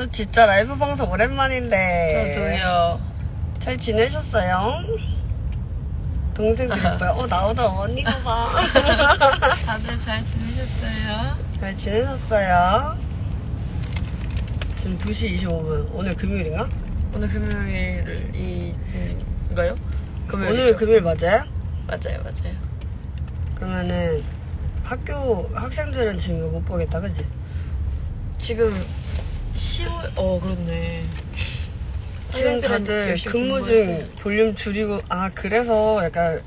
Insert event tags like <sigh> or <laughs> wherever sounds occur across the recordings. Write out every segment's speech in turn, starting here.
저 진짜 라이브 방송 오랜만인데. 저도요. 잘 지내셨어요? 동생들 <laughs> 예뻐요. 어, 나오다 언니가 봐. <laughs> 다들 잘 지내셨어요? 잘 지내셨어요? 지금 2시 25분. 오늘 금요일인가? 오늘 금요일인가요? 금요일이죠. 오늘 금요일 맞아요? 맞아요, 맞아요. 그러면은 학교 학생들은 지금 못 보겠다, 그지? 지금 10월, 어, 그렇네. 지금 다들 근무 중 돼. 볼륨 줄이고 아 그래서 약간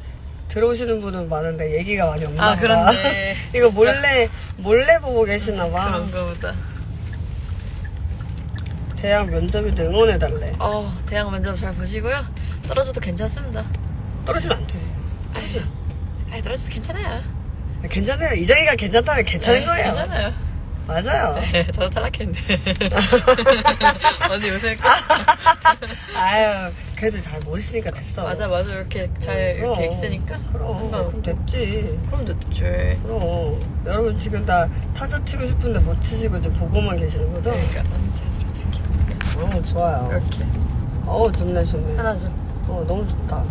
들어오시는 분은 많은데 얘기가 많이 없나 아. 그렇네. <laughs> 이거. 몰래 몰래 보고 계시나 봐. 그런가 보다. 대학 면접인데 응원해 달래. 어, 대학 면접 잘 보시고요. 떨어져도 괜찮습니다. 떨어지면 안 돼. 떨어지면. 아, 떨어져도 괜찮아요. 괜찮아요. 이정이가 괜찮다면 괜찮은 네, 거예요. 괜찮아요. 맞아요. <laughs> 네, 저도 탈락했는데. <laughs> 언니 요새 <laughs> 아유, 그래도 잘 멋있으니까 됐어. 맞아, 맞아. 이렇게 잘 그럼. 이렇게 있으니까. 그럼, 그럼 됐지. 그럼 됐지. 그럼. 여러분 지금 다 타자 치고 싶은데 못 치시고 이제 보고만 계시는 거죠? 그러니까 언니 잘 들어드릴게요. 어, 좋아요. 이렇게 어, 좋네, 좋네. 하나 좀. 어, 너무 좋다.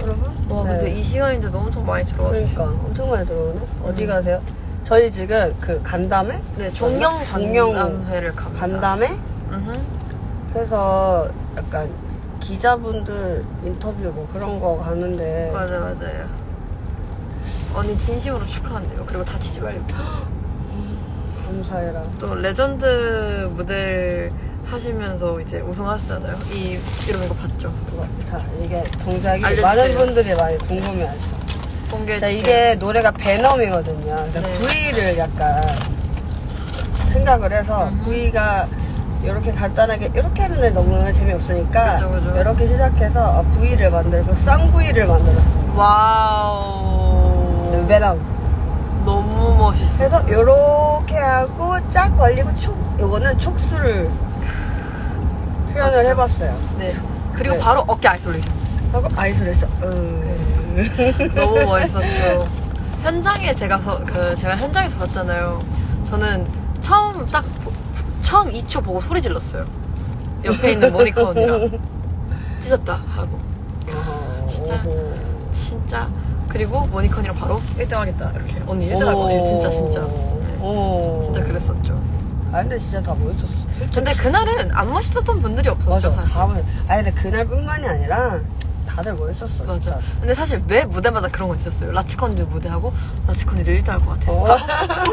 여러분? 와 네. 근데 이 시간인데도 엄청 많이 들어와. 그러니까 엄청 많이 들어오네. 어디 음. 가세요? 저희 지금 그 간담회? 네 종영 간담회를 갑니다. 간담회? 해서 약간 기자분들 인터뷰 뭐 그런 거 가는데 맞아 맞아요. 언니 진심으로 축하한대요. 그리고 다치지 말고. <gasps> 감사해라. 또 레전드 무대 하시면서 이제 우승하셨잖아요. 이 이름 이거 봤죠? 그거. 자, 이게 동작이 알려주세요. 많은 분들이 많이 궁금해하셔. 공개해 자, 주세요. 이게 노래가 베넘이거든요. 그러니까 네. V를 약간 생각을 해서 음. V가 이렇게 간단하게 이렇게 하는데 너무 재미없으니까 그죠, 그죠. 이렇게 시작해서 V를 만들고 쌍V를 만들었습니다. 와우. 베넘. 너무 멋있어. 그래서 이렇게 하고 쫙 벌리고 촉 요거는 촉수를 표현을 맞죠. 해봤어요. 네. 그리고 네. 바로 어깨 아이솔레이션. 하고 아이솔레이션. 음. <laughs> 너무 멋있었죠. 현장에 제가 서, 그 제가 현장에서 봤잖아요. 저는 처음 딱 보- 처음 2초 보고 소리 질렀어요. 옆에 있는 모니카 언니랑 <laughs> 찢었다 하고 진짜. 진짜 그리고 모니카 언니랑 바로 1등 하겠다 이렇게 언니 1등 할 거야 진짜 진짜 네. 오. 진짜 그랬었죠. 아 근데 진짜 다 멋있었어. 근데 그날은 안 멋있었던 분들이 없었죠 맞아. 사실. 다음은 아니 근데 그날뿐만이 아니라 다들 멋있었어. 맞아. 진짜. 근데 사실 매 무대마다 그런 거 있었어요. 라치컨들 무대하고 라치컨이를 1등 할것 같아. 어.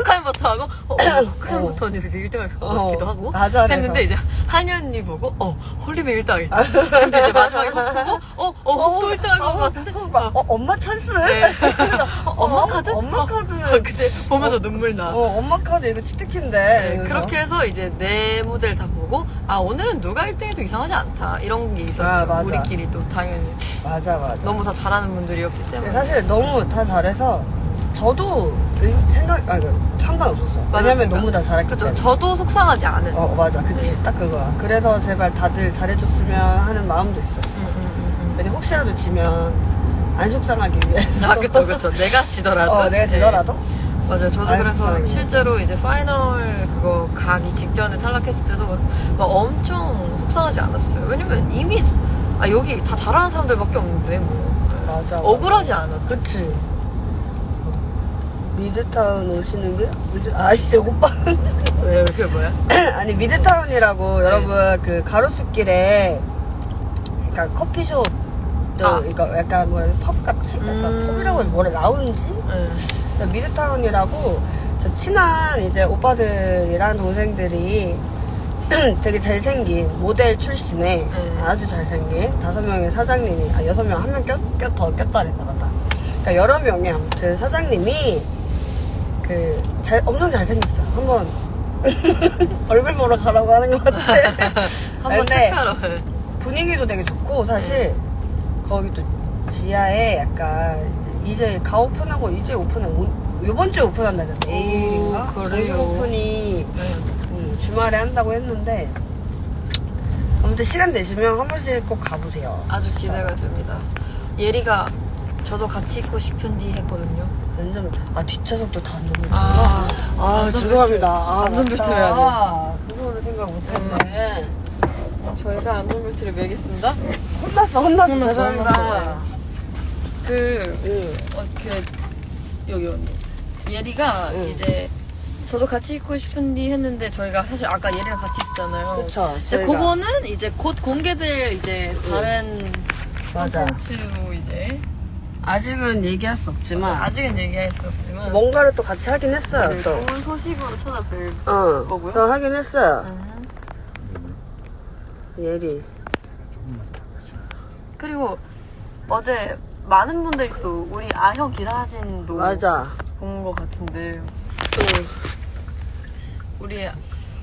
흑하임버터 하고 어, 흑하임버터 언니들이 1등 할 것 어. 같기도 하고 맞아, 그래서. 했는데 이제 한이 언니 보고 어 홀리베 1등 하겠다. 근데 이제 마지막에 훅 보고 어, 어, 훅도 1등 할 것 같은데 막, 어, 엄마 찬스? 네. <laughs> 어, 엄마 카드? 엄마 어, 카드. 그때 보면서 눈물 나. 어, 엄마 카드 이거 치트키인데. 네, 이러면서. 그렇게 해서 이제 네 무대를 다 보고 아 오늘은 누가 1등해도 이상하지 않다 이런 게 있었죠 아, 맞아. 우리끼리 또 당연히 맞아, 맞아. 너무 다 잘하는 분들이었기 때문에 사실 너무 다 잘해서 저도 의- 생각, 아니, 상관없었어. 왜냐면. 너무 다 잘했기 그죠 때문에. 저도 속상하지 않은 어, 맞아. 그치. 네. 딱 그거야. 그래서 제발 다들 잘해줬으면 하는 마음도 있었어. 음, 음, 왜냐 혹시라도 지면 안 속상하기 위해서. 음. 아 그쵸 그쵸 내가 지더라도 어, 내가 네. 지더라도. 맞아요 저도 아유, 그래서 다행이네. 실제로 이제 파이널 그거 가기 직전에 탈락했을 때도 막 엄청 속상하지 않았어요 왜냐면 이미 아 여기 다 잘하는 사람들밖에 없는데 뭐 맞아. 맞아. 억울하지 않아 그치. 미드타운 오시는 게? 미드, 아씨, 오빠. 왜 그게 뭐야? <laughs> 아니, 미드타운이라고 네. 여러분 그 가로수길에 그러니까 커피숍 또 아. 이거 약간 뭐라 해야 펍 같이? 약간 음. 펍이라고 뭐라 라운지? 네. 저 미드타운이라고 저 친한 이제 오빠들이랑 동생들이 <clears throat> 되게 잘생긴 모델 출신의 네. 아주 잘생긴 다섯 명의 사장님이 아 여섯 명 한명껴더 꼈다 그랬다 맞다 그러니까 여러 명의 아무튼 사장님이 그 잘 엄청 잘생겼어요 한번 <laughs> 얼굴 보러 가라고 하는 것 같아 <laughs> 한번 근데 체크하러. 분위기도 되게 좋고 사실 거기 또 지하에 약간 이제 가 오픈하고 이제 오픈한 오- 이번 주에 오픈한다잖아 내일인가 오, 그래요? 정식 오픈이 네. 음, 주말에 한다고 했는데 아무튼 시간 되시면 한 번씩 꼭 가보세요 아주 기대가 됩니다. 예리가 저도 같이 있고 싶은디 했거든요. 완전 아 뒷좌석도 다 안전벨트. 아, 아, 안전벨트. 죄송합니다. 아, 안전벨트 맞다. 해야 아, 그거를 생각 못했네. 저희가 안전벨트를 매겠습니다. 혼났어, 혼났어. 혼났어, 죄송합니다. 혼났어. 그, 응. 어, 그, 여기 언니. 예리가 응. 이제, 저도 같이 있고 싶은디 했는데 저희가 사실 아까 예리랑 같이 있었잖아요. 그쵸. 이제 저희가- 그거는 이제 곧 공개될 이제 다른 맞아. 콘텐츠로 이제 아직은 얘기할 수 없지만 아직은 얘기할 수 없지만 뭔가를 또 같이 하긴 했어요. 네, 또. 좋은 소식으로 찾아뵐 어. 거고요. 또 하긴 했어요. 음. 예리. 그리고 어제 많은 분들이 또 우리 아형 기사 사진도 맞아. 본 것 같은데 응. 우리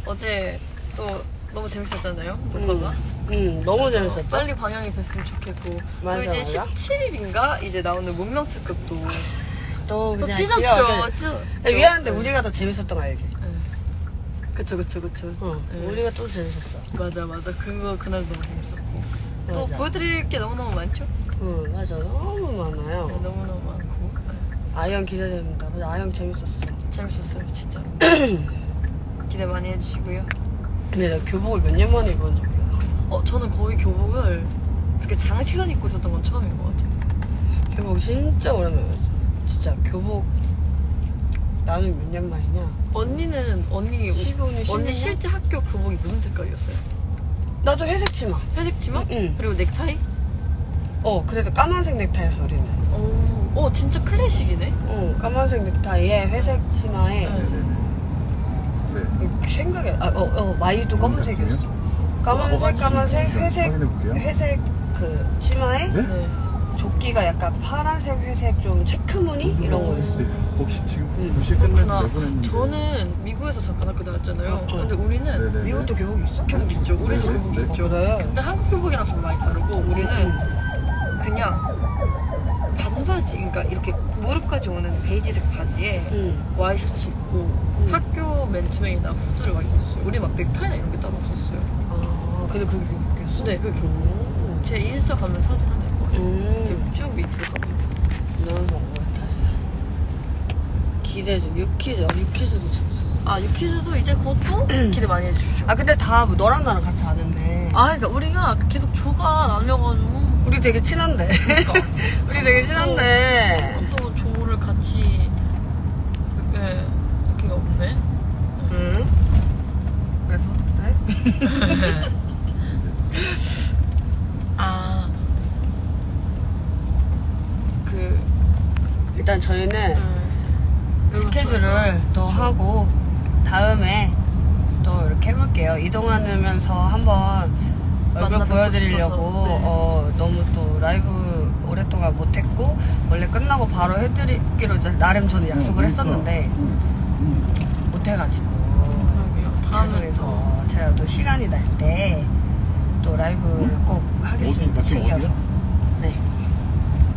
어제 또 너무 재밌었잖아요 녹화가 응, 너무 재밌었다. 빨리 방영이 됐으면 좋겠고 맞아, 또 이제 맞아. 17일인가 이제 나오는 문명 특급도 또 또 그냥 찢었죠 귀여워. 찢 야, 미안한데 우리가 더 재밌었던 거 알지? 네. 그쵸 그쵸 그쵸 어. 네. 우리가 또 재밌었어. 맞아 맞아 그거 그날 너무 재밌었고 또 맞아. 보여드릴 게 너무너무 많죠 응, 맞아. 너무 많아요. 네, 너무너무 많고 네. 아영 기대됩니다. 맞아, 아영 재밌었어. 재밌었어요 진짜 <clears throat> 기대 많이 해주시고요 근데 나 교복을 몇 년 만에 입었는지 몰라. 어 저는 거의 교복을 그렇게 장시간 입고 있었던 건 처음인 것 같아요 교복 진짜 오랜만에 입었어. 진짜 교복 나는 몇 년 만이냐? 언니는 언니 15년, 16년? 언니 실제 학교 교복이 무슨 색깔이었어요? 나도 회색 치마. 회색 치마? 응. 그리고 넥타이? 어, 그래도 까만색 넥타이였어, 우리는. 오, 어 진짜 클래식이네. 어, 까만색 넥타이에 회색 치마에 네. 생각에 아, 어, 어, 마이도 검은색이었어. 까만색, 까만색, 회색. 회색 그 치마에 네? 네. 조끼가 약간 파란색, 회색 좀 체크 무늬 이런 거였어. 네, 혹시 지금 응. 9시 끝내서 그렇구나. 내보냈는데 저는 미국에서 잠깐 학교 다녔잖아요. 어, 어. 근데 우리는 네네. 미국도 교복 있어? 교복 있죠. 우리도 네, 교복이 네. 있죠. 그래? 근데 한국 교복이랑 좀 많이 다르고 우리는 그냥 반바지, 그러니까 이렇게 무릎까지 오는 베이지색 바지에 응. 와이셔츠 입고 학교 맨투맨이나 후드를 많이 입었어요. 우리 막 넥타이나 이런 게 따로 없었어요. 아, 근데 그게 교복이었어? 네, 그게 교복. 음. 제 인스타 가면 사진 하나 있거든요. 음. 이렇게 쭉 밑으로 가면. 너무 다시. 기대주, 유키즈, 유키즈도 재밌었어. 아, 유키즈도 이제 그것도 <clears throat> 기대 많이 해주시죠. 아, 근데 다 너랑 나랑 같이 아는데. 아, 그러니까 우리가 계속 조가 나뉘어가지고 우리 되게 친한데. 그러니까. <laughs> 우리 되게 친한데. 또 조를 같이 예, 이렇게 없네. 응? 그래서, 네? <laughs> 아, 그 일단 저희는 음, 스케줄을 또 하고, 다음에 또 이렇게 해볼게요. 이동하면서 한번 얼굴 보여드리려고, 네. 어, 너무 또 라이브 오랫동안 못했고, 원래 끝나고 바로 해드리기로 나름 저는 약속을 했었는데, 못해가지고. 그러게요. 다음에 또 죄송해서 제가 또 시간이 날 때 또 라이브를 꼭 하겠습니다. 어디, 챙겨서. 어디야? 네.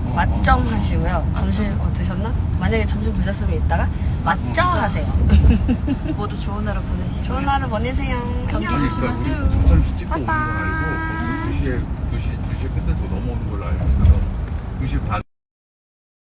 어, 맛점 어. 하시고요. 점심 어, 드셨나? 만약에 점심 드셨으면 이따가 맛점 하세요. <laughs> 모두 좋은 하루 보내시고 좋은 하루 보내세요. 감기 안녕. 조심하세요. 점심 찍고 오는 거 빠빠. 아니고 2시에 2시 2시 끝내서 넘어오는 걸로 알고 있어서 2시 반